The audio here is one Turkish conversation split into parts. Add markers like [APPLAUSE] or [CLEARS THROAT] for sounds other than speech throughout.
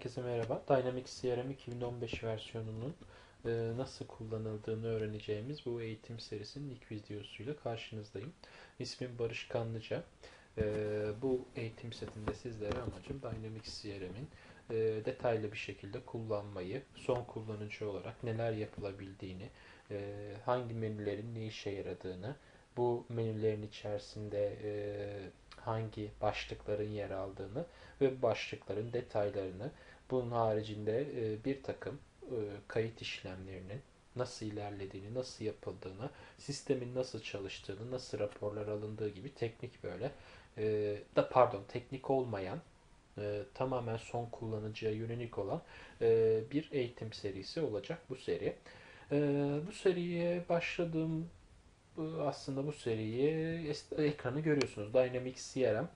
Herkese merhaba. Dynamics CRM 2015 versiyonunun e, nasıl kullanıldığını öğreneceğimiz bu eğitim serisinin ilk videosuyla karşınızdayım. İsmim Barış Kanlıca. E, bu eğitim setinde sizlere amacım Dynamics CRM'in e, detaylı bir şekilde kullanmayı, son kullanıcı olarak neler yapılabildiğini, e, hangi menülerin ne işe yaradığını, bu menülerin içerisinde e, hangi başlıkların yer aldığını ve başlıkların detaylarını bunun haricinde e, bir takım e, kayıt işlemlerinin nasıl ilerlediğini, nasıl yapıldığını, sistemin nasıl çalıştığını, nasıl raporlar alındığı gibi teknik böyle e, da pardon teknik olmayan tamamen son kullanıcıya yönelik olan bir eğitim serisi olacak bu seri. Bu seriye başladığım aslında bu seriyi ekranı görüyorsunuz. Dynamics CRM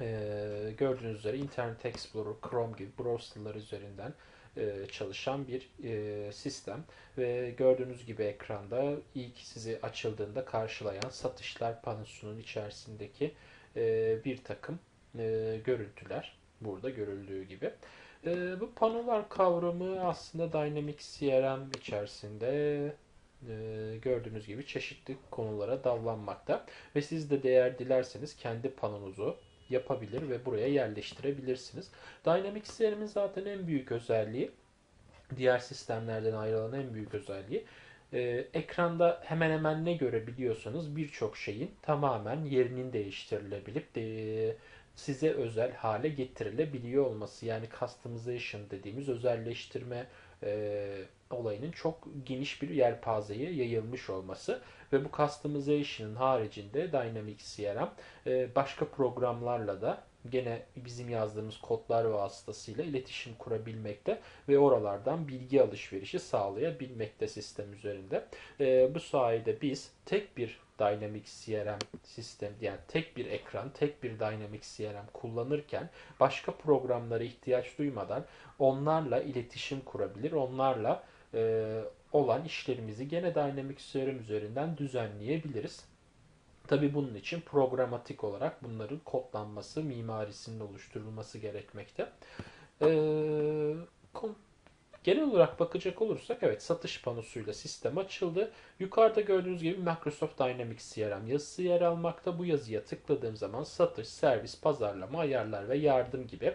e, gördüğünüz üzere Internet Explorer, Chrome gibi browserlar üzerinden e, çalışan bir e, sistem ve gördüğünüz gibi ekranda ilk sizi açıldığında karşılayan satışlar panosunun içerisindeki e, bir takım görüntüler burada görüldüğü gibi. Bu panolar kavramı aslında Dynamics CRM içerisinde gördüğünüz gibi çeşitli konulara dallanmakta ve siz de değer dilerseniz kendi panonuzu yapabilir ve buraya yerleştirebilirsiniz. Dynamics CRM'in zaten en büyük özelliği, diğer sistemlerden ayrılan en büyük özelliği, e, ekranda hemen hemen ne görebiliyorsanız birçok şeyin tamamen yerinin değiştirilebilip de, size özel hale getirilebiliyor olması. Yani customization dediğimiz özelleştirme e, olayının çok geniş bir yelpazeye yayılmış olması ve bu customization'ın haricinde Dynamics CRM e, başka programlarla da gene bizim yazdığımız kodlar vasıtasıyla iletişim kurabilmekte ve oralardan bilgi alışverişi sağlayabilmekte sistem üzerinde. E, bu sayede biz tek bir Dynamics CRM sistem yani tek bir ekran, tek bir Dynamics CRM kullanırken başka programlara ihtiyaç duymadan onlarla iletişim kurabilir, onlarla e, olan işlerimizi gene Dynamics CRM üzerinden düzenleyebiliriz. Tabi bunun için programatik olarak bunların kodlanması, mimarisinin oluşturulması gerekmekte. Ee, genel olarak bakacak olursak evet satış panosuyla sistem açıldı. Yukarıda gördüğünüz gibi Microsoft Dynamics CRM yazısı yer almakta. Bu yazıya tıkladığım zaman satış, servis, pazarlama, ayarlar ve yardım gibi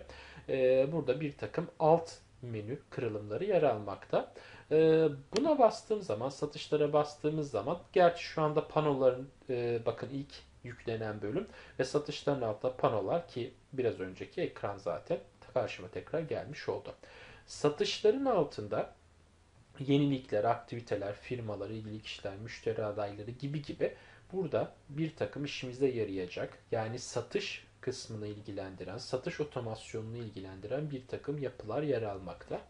e, burada bir takım alt menü kırılımları yer almakta. Ee, buna bastığım zaman, satışlara bastığımız zaman, gerçi şu anda panoların, e, bakın ilk yüklenen bölüm ve satışların altında panolar ki biraz önceki ekran zaten karşıma tekrar gelmiş oldu. Satışların altında yenilikler, aktiviteler, firmalar, ilgili kişiler, müşteri adayları gibi gibi burada bir takım işimize yarayacak. Yani satış kısmını ilgilendiren, satış otomasyonunu ilgilendiren bir takım yapılar yer almakta.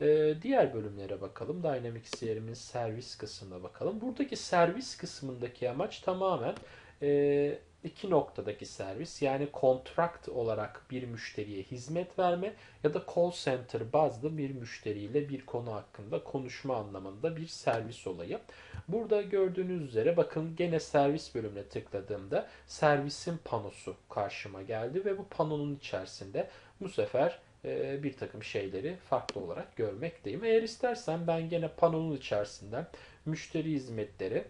Ee, diğer bölümlere bakalım. Dynamics CRM'in servis kısmına bakalım. Buradaki servis kısmındaki amaç tamamen e, iki noktadaki servis yani kontrakt olarak bir müşteriye hizmet verme ya da call center bazlı bir müşteriyle bir konu hakkında konuşma anlamında bir servis olayı. Burada gördüğünüz üzere bakın gene servis bölümüne tıkladığımda servisin panosu karşıma geldi ve bu panonun içerisinde bu sefer e, bir takım şeyleri farklı olarak görmekteyim. Eğer istersen ben gene panonun içerisinden müşteri hizmetleri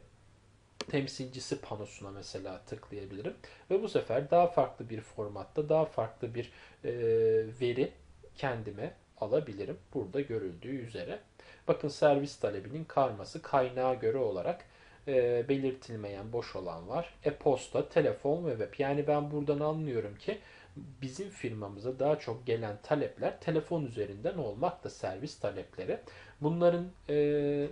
temsilcisi panosuna mesela tıklayabilirim. Ve bu sefer daha farklı bir formatta, daha farklı bir e, veri kendime alabilirim. Burada görüldüğü üzere. Bakın servis talebinin karması kaynağa göre olarak e, belirtilmeyen boş olan var. E-posta, telefon ve web. Yani ben buradan anlıyorum ki bizim firmamıza daha çok gelen talepler telefon üzerinden olmakta servis talepleri. Bunların e,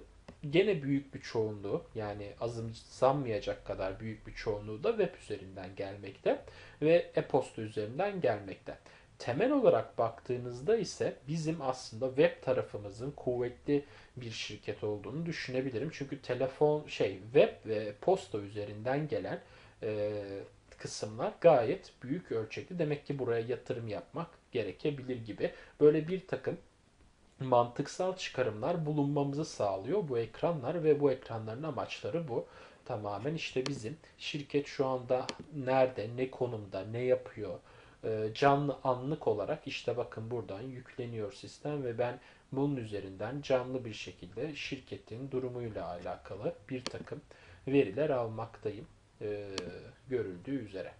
gene büyük bir çoğunluğu yani azımsanmayacak kadar büyük bir çoğunluğu da web üzerinden gelmekte ve e-posta üzerinden gelmekte. Temel olarak baktığınızda ise bizim aslında web tarafımızın kuvvetli bir şirket olduğunu düşünebilirim. Çünkü telefon şey web ve posta üzerinden gelen e, kısımlar gayet büyük ölçekli. Demek ki buraya yatırım yapmak gerekebilir gibi. Böyle bir takım mantıksal çıkarımlar bulunmamızı sağlıyor bu ekranlar ve bu ekranların amaçları bu. Tamamen işte bizim şirket şu anda nerede, ne konumda, ne yapıyor, e, canlı anlık olarak işte bakın buradan yükleniyor sistem ve ben bunun üzerinden canlı bir şekilde şirketin durumuyla alakalı bir takım veriler almaktayım e, görüldüğü üzere.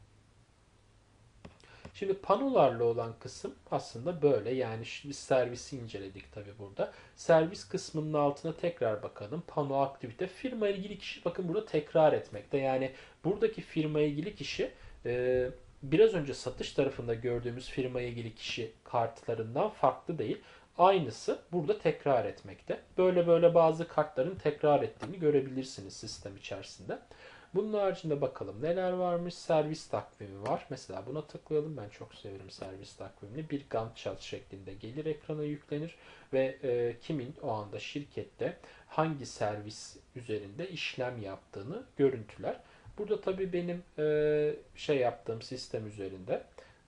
Şimdi panolarla olan kısım aslında böyle. Yani şimdi servisi inceledik tabi burada. Servis kısmının altına tekrar bakalım. Pano aktivite. Firma ilgili kişi bakın burada tekrar etmekte. Yani buradaki firma ilgili kişi e, biraz önce satış tarafında gördüğümüz firma ilgili kişi kartlarından farklı değil. Aynısı burada tekrar etmekte. Böyle böyle bazı kartların tekrar ettiğini görebilirsiniz sistem içerisinde. Bunun haricinde bakalım neler varmış. Servis takvimi var. Mesela buna tıklayalım. Ben çok severim servis takvimini. Bir Gantt chart şeklinde gelir ekrana yüklenir ve e, kimin o anda şirkette hangi servis üzerinde işlem yaptığını görüntüler. Burada tabii benim e, şey yaptığım sistem üzerinde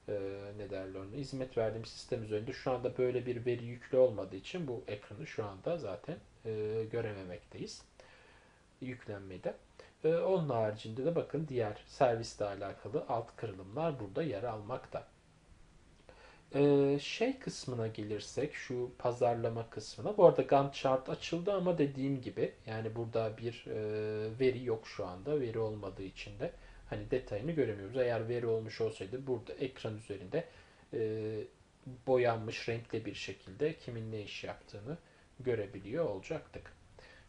e, ne derler ona hizmet verdiğim sistem üzerinde şu anda böyle bir veri yüklü olmadığı için bu ekranı şu anda zaten e, görememekteyiz. Yüklenmede. E, onun haricinde de bakın diğer servisle alakalı alt kırılımlar burada yer almakta. Ee, şey kısmına gelirsek şu pazarlama kısmına. Bu arada Gantt chart açıldı ama dediğim gibi yani burada bir e, veri yok şu anda. Veri olmadığı için de hani detayını göremiyoruz. Eğer veri olmuş olsaydı burada ekran üzerinde e, boyanmış renkli bir şekilde kimin ne iş yaptığını görebiliyor olacaktık.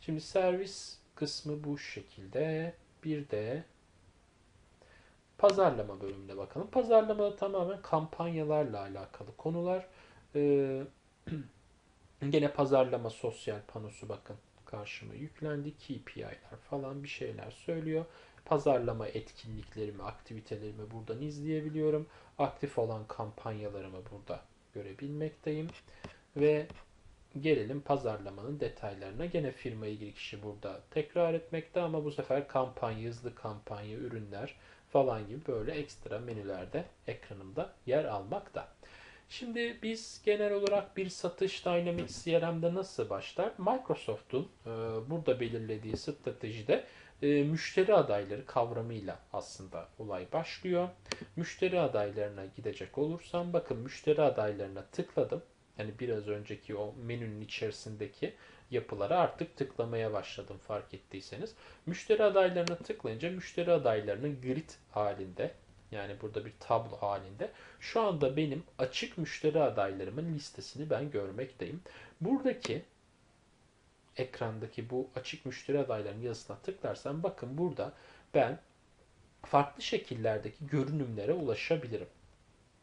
Şimdi servis kısmı bu şekilde. Bir de pazarlama bölümüne bakalım. Pazarlamada tamamen kampanyalarla alakalı konular. Ee, [CLEARS THROAT] gene pazarlama sosyal panosu bakın karşıma yüklendi. KPI'ler falan bir şeyler söylüyor. Pazarlama etkinliklerimi, aktivitelerimi buradan izleyebiliyorum. Aktif olan kampanyalarımı burada görebilmekteyim. Ve Gelelim pazarlamanın detaylarına. Gene firma ilgili kişi burada tekrar etmekte ama bu sefer kampanya, hızlı kampanya, ürünler falan gibi böyle ekstra menülerde ekranımda yer almakta. Şimdi biz genel olarak bir satış Dynamics CRM'de nasıl başlar? Microsoft'un e, burada belirlediği stratejide e, müşteri adayları kavramıyla aslında olay başlıyor. Müşteri adaylarına gidecek olursam bakın müşteri adaylarına tıkladım. Yani biraz önceki o menünün içerisindeki yapılara artık tıklamaya başladım fark ettiyseniz. Müşteri adaylarına tıklayınca müşteri adaylarının grid halinde yani burada bir tablo halinde şu anda benim açık müşteri adaylarımın listesini ben görmekteyim. Buradaki ekrandaki bu açık müşteri adaylarının yazısına tıklarsam bakın burada ben farklı şekillerdeki görünümlere ulaşabilirim.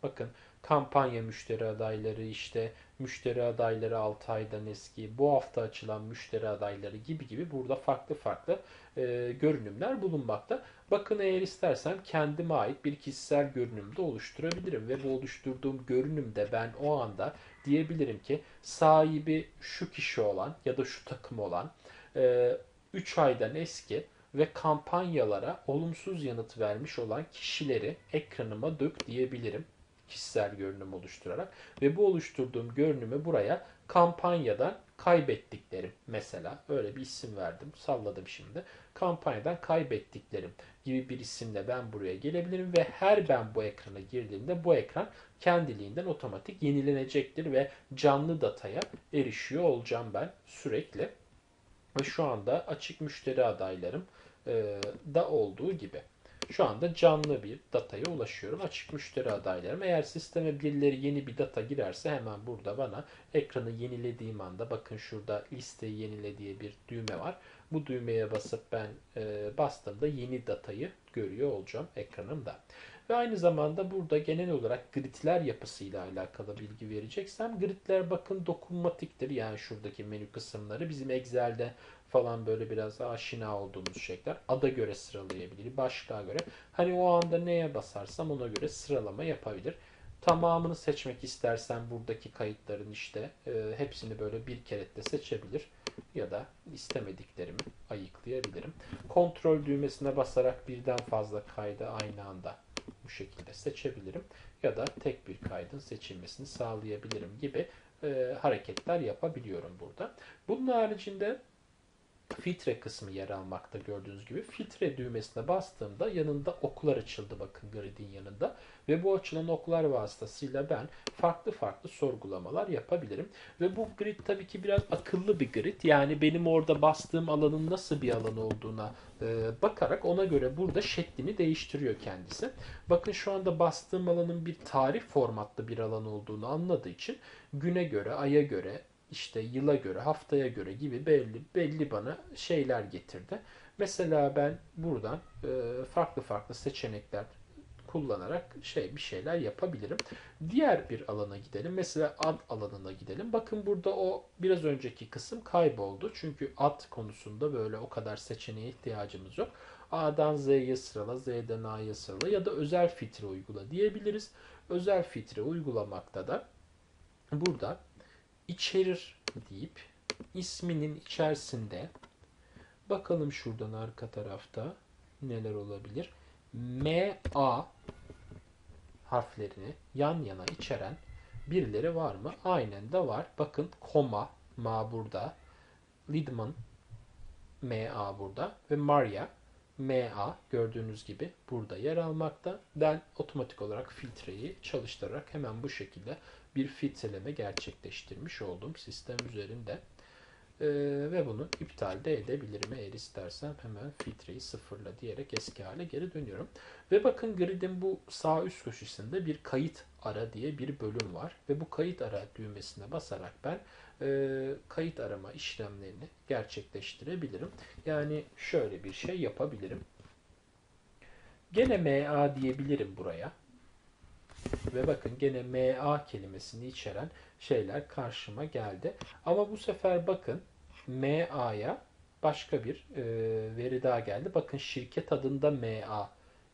Bakın kampanya müşteri adayları işte müşteri adayları 6 aydan eski, bu hafta açılan müşteri adayları gibi gibi burada farklı farklı e, görünümler bulunmakta. Bakın eğer istersem kendime ait bir kişisel görünüm de oluşturabilirim ve bu oluşturduğum görünümde ben o anda diyebilirim ki sahibi şu kişi olan ya da şu takım olan e, 3 aydan eski ve kampanyalara olumsuz yanıt vermiş olan kişileri ekranıma dök diyebilirim kişisel görünüm oluşturarak ve bu oluşturduğum görünümü buraya kampanyadan kaybettiklerim. Mesela öyle bir isim verdim salladım şimdi. Kampanyadan kaybettiklerim gibi bir isimle ben buraya gelebilirim ve her ben bu ekrana girdiğimde bu ekran kendiliğinden otomatik yenilenecektir ve canlı dataya erişiyor olacağım ben sürekli. Ve şu anda açık müşteri adaylarım da olduğu gibi. Şu anda canlı bir dataya ulaşıyorum. Açık müşteri adaylarım. Eğer sisteme birileri yeni bir data girerse hemen burada bana ekranı yenilediğim anda bakın şurada listeyi yenile diye bir düğme var. Bu düğmeye basıp ben e, bastığımda yeni datayı görüyor olacağım ekranımda. Ve aynı zamanda burada genel olarak gridler yapısıyla alakalı bilgi vereceksem gridler bakın dokunmatiktir. Yani şuradaki menü kısımları bizim Excel'de falan böyle biraz aşina olduğumuz şeyler. Ada göre sıralayabilir, başlığa göre. Hani o anda neye basarsam ona göre sıralama yapabilir. Tamamını seçmek istersen buradaki kayıtların işte e, hepsini böyle bir kere de seçebilir ya da istemediklerimi ayıklayabilirim. Kontrol düğmesine basarak birden fazla kaydı aynı anda bu şekilde seçebilirim ya da tek bir kaydın seçilmesini sağlayabilirim gibi e, hareketler yapabiliyorum burada. Bunun haricinde filtre kısmı yer almakta gördüğünüz gibi. Filtre düğmesine bastığımda yanında oklar açıldı bakın gridin yanında. Ve bu açılan oklar vasıtasıyla ben farklı farklı sorgulamalar yapabilirim. Ve bu grid tabii ki biraz akıllı bir grid. Yani benim orada bastığım alanın nasıl bir alan olduğuna e, bakarak ona göre burada şeklini değiştiriyor kendisi. Bakın şu anda bastığım alanın bir tarih formatlı bir alan olduğunu anladığı için güne göre, aya göre, işte yıla göre, haftaya göre gibi belli belli bana şeyler getirdi. Mesela ben buradan e, farklı farklı seçenekler kullanarak şey bir şeyler yapabilirim. Diğer bir alana gidelim. Mesela ad alanına gidelim. Bakın burada o biraz önceki kısım kayboldu. Çünkü ad konusunda böyle o kadar seçeneğe ihtiyacımız yok. A'dan Z'ye sırala, Z'den A'ya sırala ya da özel filtre uygula diyebiliriz. Özel filtre uygulamakta da burada içerir deyip isminin içerisinde bakalım şuradan arka tarafta neler olabilir. M, A harflerini yan yana içeren birileri var mı? Aynen de var. Bakın koma, ma burada. Lidman, MA burada. Ve Maria, MA gördüğünüz gibi burada yer almakta. Ben otomatik olarak filtreyi çalıştırarak hemen bu şekilde bir filtreleme gerçekleştirmiş oldum sistem üzerinde. Ee, ve bunu iptal de edebilirim. Eğer istersem hemen filtreyi sıfırla diyerek eski hale geri dönüyorum. Ve bakın gridin bu sağ üst köşesinde bir kayıt ara diye bir bölüm var. Ve bu kayıt ara düğmesine basarak ben e, kayıt arama işlemlerini gerçekleştirebilirim. Yani şöyle bir şey yapabilirim. Gene MA diyebilirim buraya. Ve bakın gene MA kelimesini içeren şeyler karşıma geldi. Ama bu sefer bakın MA'ya başka bir e, veri daha geldi. Bakın şirket adında MA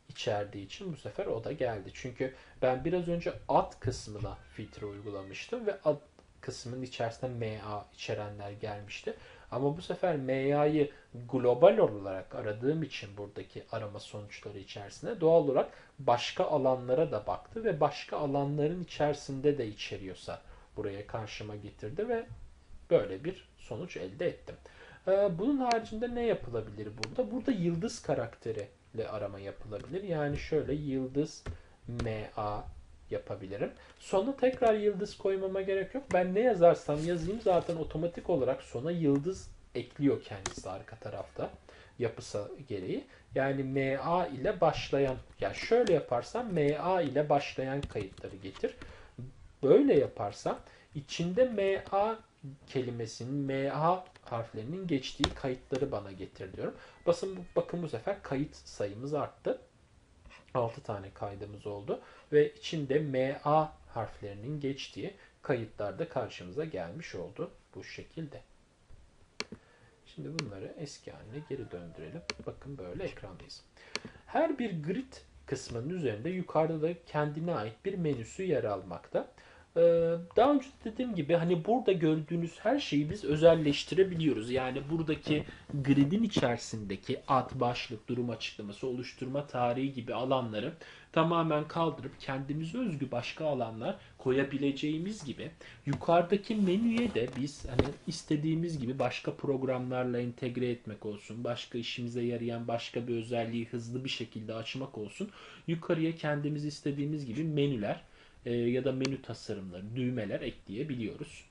içerdiği için bu sefer o da geldi. Çünkü ben biraz önce ad kısmına filtre uygulamıştım ve ad kısmının içerisinde MA içerenler gelmişti. Ama bu sefer MA'yı global olarak aradığım için buradaki arama sonuçları içerisinde doğal olarak başka alanlara da baktı ve başka alanların içerisinde de içeriyorsa buraya karşıma getirdi ve böyle bir sonuç elde ettim. Ee, bunun haricinde ne yapılabilir burada? Burada yıldız karakteriyle arama yapılabilir. Yani şöyle yıldız MA yapabilirim. Sonra tekrar yıldız koymama gerek yok. Ben ne yazarsam yazayım zaten otomatik olarak sona yıldız ekliyor kendisi arka tarafta yapısı gereği. Yani MA ile başlayan yani şöyle yaparsam MA ile başlayan kayıtları getir. Böyle yaparsam içinde MA kelimesinin MA harflerinin geçtiği kayıtları bana getir diyorum. Basın bakın bu sefer kayıt sayımız arttı. 6 tane kaydımız oldu ve içinde MA harflerinin geçtiği kayıtlar da karşımıza gelmiş oldu bu şekilde. Şimdi bunları eski haline geri döndürelim. Bakın böyle ekrandayız. Her bir grid kısmının üzerinde yukarıda da kendine ait bir menüsü yer almakta. Ee, daha önce dediğim gibi hani burada gördüğünüz her şeyi biz özelleştirebiliyoruz. Yani buradaki gridin içerisindeki ad, başlık, durum açıklaması, oluşturma tarihi gibi alanları tamamen kaldırıp kendimize özgü başka alanlar koyabileceğimiz gibi yukarıdaki menüye de biz hani istediğimiz gibi başka programlarla entegre etmek olsun, başka işimize yarayan başka bir özelliği hızlı bir şekilde açmak olsun. Yukarıya kendimiz istediğimiz gibi menüler e, ya da menü tasarımları, düğmeler ekleyebiliyoruz.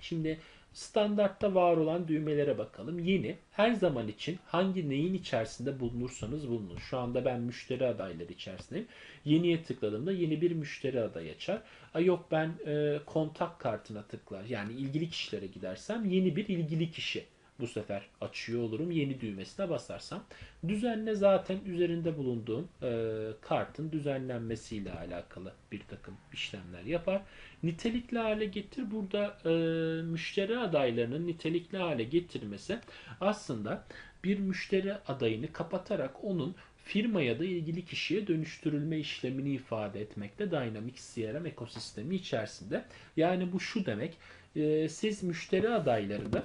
Şimdi standartta var olan düğmelere bakalım. Yeni her zaman için hangi neyin içerisinde bulunursanız bulunun. Şu anda ben müşteri adayları içerisindeyim. Yeniye tıkladığımda yeni bir müşteri aday açar. Ay yok ben e, kontak kartına tıklar. Yani ilgili kişilere gidersem yeni bir ilgili kişi bu sefer açıyor olurum. Yeni düğmesine basarsam. Düzenle zaten üzerinde bulunduğum e, kartın düzenlenmesiyle alakalı bir takım işlemler yapar. Nitelikli hale getir. Burada e, müşteri adaylarının nitelikli hale getirmesi aslında bir müşteri adayını kapatarak onun firma ya da ilgili kişiye dönüştürülme işlemini ifade etmekte Dynamics CRM ekosistemi içerisinde. Yani bu şu demek, e, siz müşteri adaylarını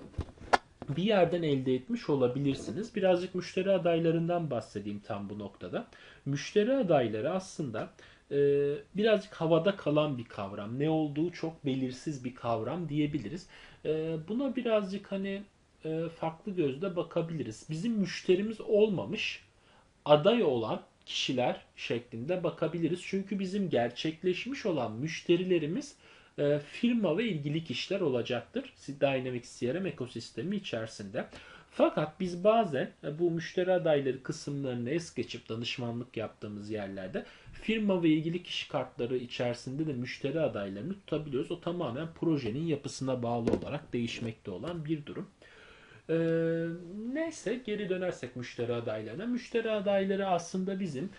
bir yerden elde etmiş olabilirsiniz. Birazcık müşteri adaylarından bahsedeyim tam bu noktada. Müşteri adayları aslında e, birazcık havada kalan bir kavram. Ne olduğu çok belirsiz bir kavram diyebiliriz. E, buna birazcık hani e, farklı gözle bakabiliriz. Bizim müşterimiz olmamış aday olan kişiler şeklinde bakabiliriz. Çünkü bizim gerçekleşmiş olan müşterilerimiz e, firma ve ilgili kişiler olacaktır. Dynamics CRM ekosistemi içerisinde. Fakat biz bazen e, bu müşteri adayları kısımlarını es geçip danışmanlık yaptığımız yerlerde firma ve ilgili kişi kartları içerisinde de müşteri adaylarını tutabiliyoruz. O tamamen projenin yapısına bağlı olarak değişmekte olan bir durum. Ee, neyse geri dönersek müşteri adaylarına. Müşteri adayları aslında bizim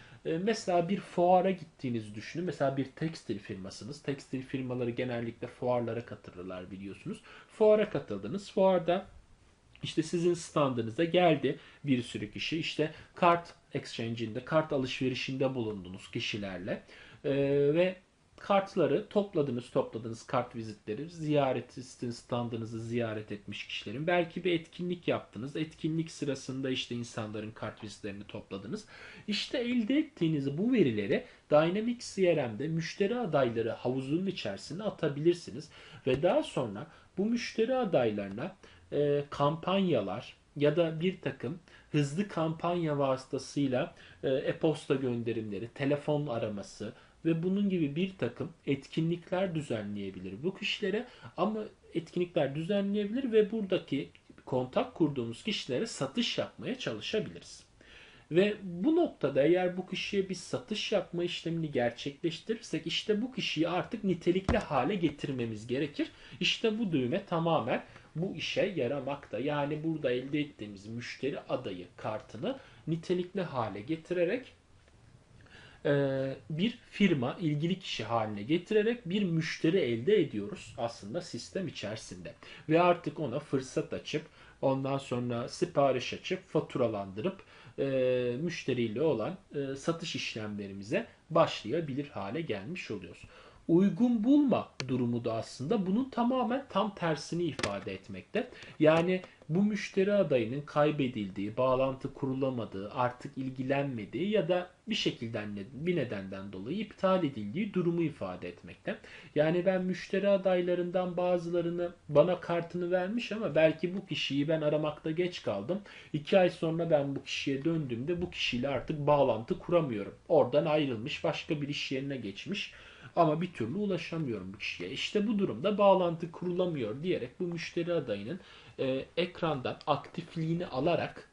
mesela bir fuara gittiğinizi düşünün. Mesela bir tekstil firmasınız. Tekstil firmaları genellikle fuarlara katılırlar biliyorsunuz. Fuara katıldınız. Fuarda işte sizin standınıza geldi bir sürü kişi. İşte kart exchange'inde, kart alışverişinde bulundunuz kişilerle. Ee, ve kartları topladınız topladınız kart vizitleri. Ziyaret sizin standınızı ziyaret etmiş kişilerin. Belki bir etkinlik yaptınız. Etkinlik sırasında işte insanların kart vizitlerini topladınız. İşte elde ettiğiniz bu verileri Dynamics CRM'de müşteri adayları havuzunun içerisine atabilirsiniz. Ve daha sonra bu müşteri adaylarına e, kampanyalar ya da bir takım hızlı kampanya vasıtasıyla e, e-posta gönderimleri, telefon araması, ve bunun gibi bir takım etkinlikler düzenleyebilir bu kişilere ama etkinlikler düzenleyebilir ve buradaki kontak kurduğumuz kişilere satış yapmaya çalışabiliriz. Ve bu noktada eğer bu kişiye bir satış yapma işlemini gerçekleştirirsek işte bu kişiyi artık nitelikli hale getirmemiz gerekir. İşte bu düğme tamamen bu işe yaramakta. Yani burada elde ettiğimiz müşteri adayı kartını nitelikli hale getirerek bir firma ilgili kişi haline getirerek bir müşteri elde ediyoruz aslında sistem içerisinde. Ve artık ona fırsat açıp ondan sonra sipariş açıp faturalandırıp e, müşteriyle olan e, satış işlemlerimize başlayabilir hale gelmiş oluyoruz uygun bulma durumu da aslında bunun tamamen tam tersini ifade etmekte. Yani bu müşteri adayının kaybedildiği, bağlantı kurulamadığı, artık ilgilenmediği ya da bir şekilde bir nedenden dolayı iptal edildiği durumu ifade etmekte. Yani ben müşteri adaylarından bazılarını bana kartını vermiş ama belki bu kişiyi ben aramakta geç kaldım. İki ay sonra ben bu kişiye döndüğümde bu kişiyle artık bağlantı kuramıyorum. Oradan ayrılmış, başka bir iş yerine geçmiş ama bir türlü ulaşamıyorum bu kişiye. İşte bu durumda bağlantı kurulamıyor diyerek bu müşteri adayının e, ekrandan aktifliğini alarak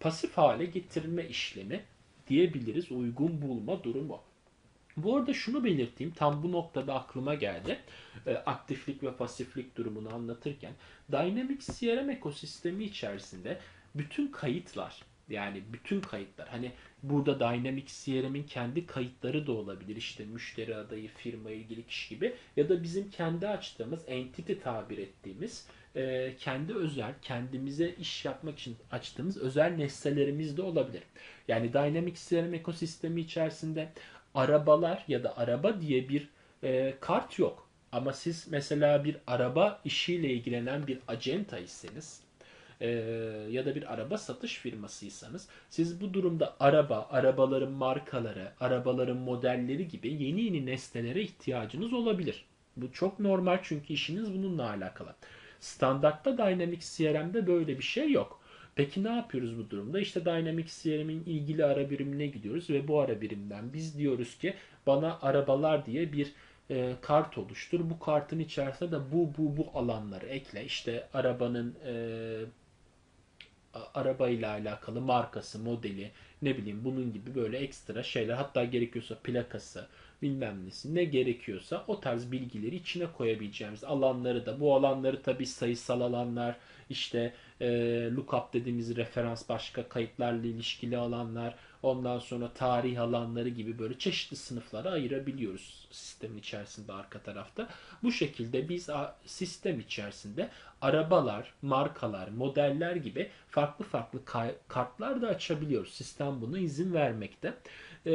pasif hale getirme işlemi diyebiliriz uygun bulma durumu. Bu arada şunu belirteyim tam bu noktada aklıma geldi. E, aktiflik ve pasiflik durumunu anlatırken Dynamics CRM ekosistemi içerisinde bütün kayıtlar yani bütün kayıtlar. Hani burada Dynamics CRM'in kendi kayıtları da olabilir. İşte müşteri adayı, firma ilgili kişi gibi. Ya da bizim kendi açtığımız, entity tabir ettiğimiz e, kendi özel, kendimize iş yapmak için açtığımız özel nesnelerimiz de olabilir. Yani Dynamics CRM ekosistemi içerisinde arabalar ya da araba diye bir e, kart yok. Ama siz mesela bir araba işiyle ilgilenen bir acenta iseniz e, ya da bir araba satış firmasıysanız siz bu durumda araba, arabaların markaları, arabaların modelleri gibi yeni yeni nesnelere ihtiyacınız olabilir. Bu çok normal çünkü işiniz bununla alakalı. Standartta Dynamics CRM'de böyle bir şey yok. Peki ne yapıyoruz bu durumda? İşte Dynamics CRM'in ilgili ara birimine gidiyoruz ve bu ara birimden biz diyoruz ki bana arabalar diye bir e, kart oluştur. Bu kartın içerisinde de bu bu bu alanları ekle. İşte arabanın e, arabayla alakalı markası, modeli, ne bileyim bunun gibi böyle ekstra şeyler hatta gerekiyorsa plakası, bilmem nesi ne gerekiyorsa o tarz bilgileri içine koyabileceğimiz alanları da bu alanları tabi sayısal alanlar işte e, lookup dediğimiz referans başka kayıtlarla ilişkili alanlar ondan sonra tarih alanları gibi böyle çeşitli sınıflara ayırabiliyoruz sistemin içerisinde arka tarafta. Bu şekilde biz sistem içerisinde arabalar, markalar, modeller gibi farklı farklı kartlar da açabiliyoruz. Sistem buna izin vermekte. E,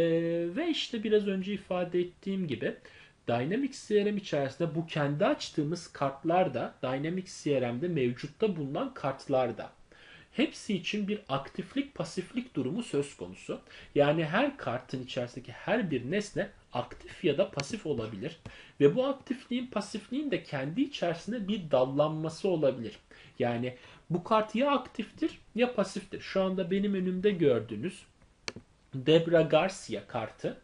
ve işte biraz önce ifade ettiğim gibi Dynamics CRM içerisinde bu kendi açtığımız kartlar da Dynamics CRM'de mevcutta bulunan kartlar da hepsi için bir aktiflik pasiflik durumu söz konusu. Yani her kartın içerisindeki her bir nesne aktif ya da pasif olabilir. Ve bu aktifliğin pasifliğin de kendi içerisinde bir dallanması olabilir. Yani bu kart ya aktiftir ya pasiftir. Şu anda benim önümde gördüğünüz Debra Garcia kartı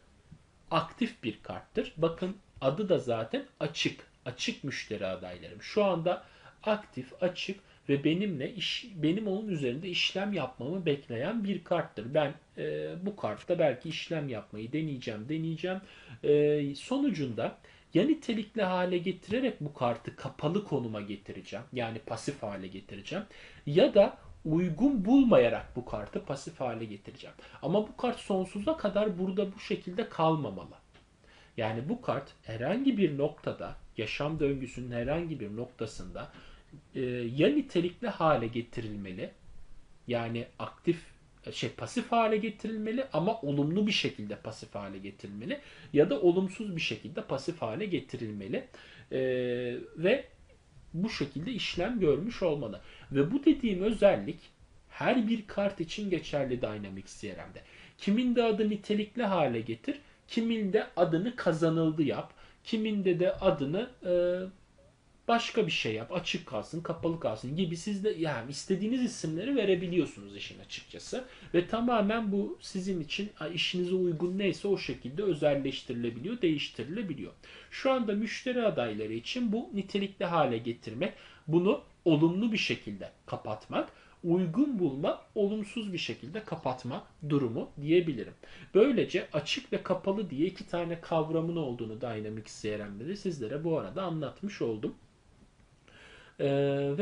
aktif bir karttır. Bakın adı da zaten açık. Açık müşteri adaylarım. Şu anda aktif, açık ve benimle iş, benim onun üzerinde işlem yapmamı bekleyen bir karttır. Ben e, bu kartta belki işlem yapmayı deneyeceğim, deneyeceğim. E, sonucunda ya nitelikli hale getirerek bu kartı kapalı konuma getireceğim. Yani pasif hale getireceğim. Ya da uygun bulmayarak bu kartı pasif hale getireceğim. Ama bu kart sonsuza kadar burada bu şekilde kalmamalı. Yani bu kart herhangi bir noktada, yaşam döngüsünün herhangi bir noktasında e, ya nitelikli hale getirilmeli, yani aktif şey pasif hale getirilmeli ama olumlu bir şekilde pasif hale getirilmeli ya da olumsuz bir şekilde pasif hale getirilmeli e, ve bu şekilde işlem görmüş olmalı. Ve bu dediğim özellik her bir kart için geçerli Dynamics CRM'de. Kimin de adı nitelikli hale getir, kiminde adını kazanıldı yap, kiminde de adını e, başka bir şey yap. Açık kalsın, kapalı kalsın gibi siz de yani istediğiniz isimleri verebiliyorsunuz işin açıkçası. Ve tamamen bu sizin için işinize uygun neyse o şekilde özelleştirilebiliyor, değiştirilebiliyor. Şu anda müşteri adayları için bu nitelikli hale getirmek, bunu olumlu bir şekilde kapatmak, uygun bulma, olumsuz bir şekilde kapatma durumu diyebilirim. Böylece açık ve kapalı diye iki tane kavramın olduğunu Dynamics CRM'de de sizlere bu arada anlatmış oldum. Ee, ve